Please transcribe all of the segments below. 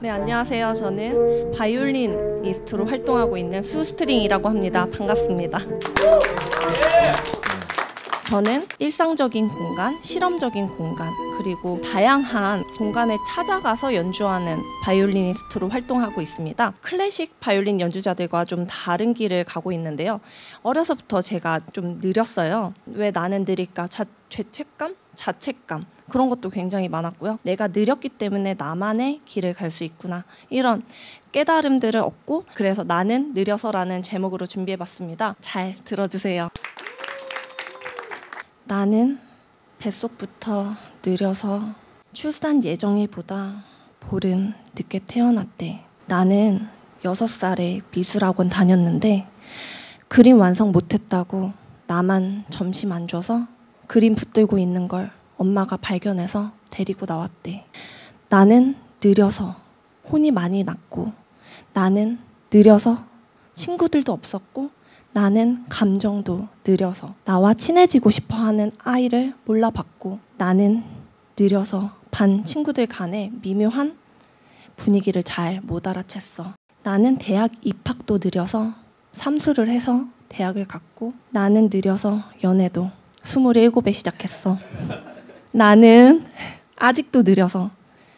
네, 안녕하세요. 저는 바이올리니스트로 활동하고 있는 수스트링이라고 합니다. 반갑습니다. 저는 일상적인 공간, 실험적인 공간, 그리고 다양한 공간에 찾아가서 연주하는 바이올리니스트로 활동하고 있습니다. 클래식 바이올린 연주자들과 좀 다른 길을 가고 있는데요. 어려서부터 제가 좀 느렸어요. 왜 나는 느릴까? 자, 죄책감? 자책감 그런 것도 굉장히 많았고요. 내가 느렸기 때문에 나만의 길을 갈 수 있구나 이런 깨달음들을 얻고 그래서 나는 느려서라는 제목으로 준비해봤습니다. 잘 들어주세요. 나는 뱃속부터 느려서 출산 예정일보다 보름 늦게 태어났대. 나는 여섯 살에 미술학원 다녔는데 그림 완성 못했다고 나만 점심 안 줘서 그림 붙들고 있는 걸 엄마가 발견해서 데리고 나왔대. 나는 느려서 혼이 많이 났고 나는 느려서 친구들도 없었고 나는 감정도 느려서 나와 친해지고 싶어 하는 아이를 몰라봤고 나는 느려서 반 친구들 간에 미묘한 분위기를 잘 못 알아챘어. 나는 대학 입학도 느려서 삼수를 해서 대학을 갔고 나는 느려서 연애도 27에 시작했어. 나는 아직도 느려서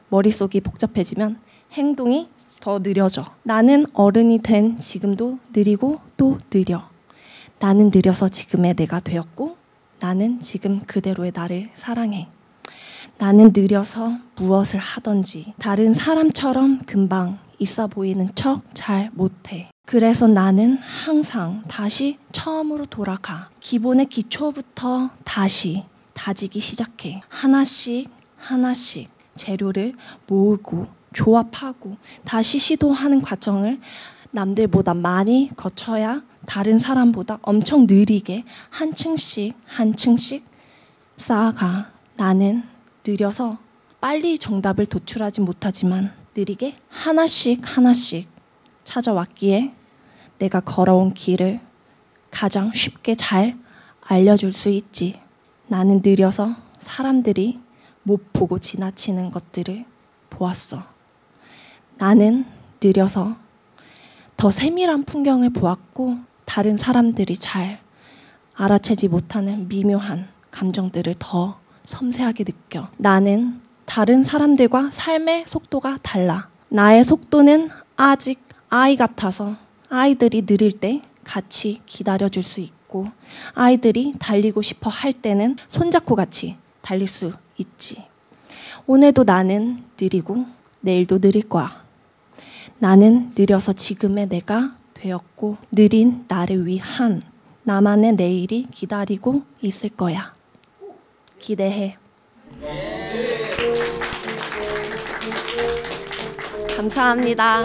머릿속이 복잡해지면 행동이 더 느려져. 나는 어른이 된 지금도 느리고 또 느려. 나는 느려서 지금의 내가 되었고 나는 지금 그대로의 나를 사랑해. 나는 느려서 무엇을 하든지 다른 사람처럼 금방 있어 보이는 척 잘 못해. 그래서 나는 항상 다시 처음으로 돌아가. 기본의 기초부터 다시 다지기 시작해. 하나씩 하나씩 재료를 모으고 조합하고 다시 시도하는 과정을 남들보다 많이 거쳐야 다른 사람보다 엄청 느리게 한 층씩 한 층씩 쌓아가. 나는 느려서 빨리 정답을 도출하지 못하지만 느리게 하나씩 하나씩 찾아왔기에 내가 걸어온 길을 가장 쉽게 잘 알려줄 수 있지. 나는 느려서 사람들이 못 보고 지나치는 것들을 보았어. 나는 느려서 더 세밀한 풍경을 보았고 다른 사람들이 잘 알아채지 못하는 미묘한 감정들을 더 섬세하게 느껴. 나는 다른 사람들과 삶의 속도가 달라. 나의 속도는 아직 아이 같아서 아이들이 느릴 때 같이 기다려줄 수 있고 아이들이 달리고 싶어 할 때는 손잡고 같이 달릴 수 있지. 오늘도 나는 느리고 내일도 느릴 거야. 나는 느려서 지금의 내가 되었고 느린 나를 위한 나만의 내일이 기다리고 있을 거야. 기대해. 감사합니다.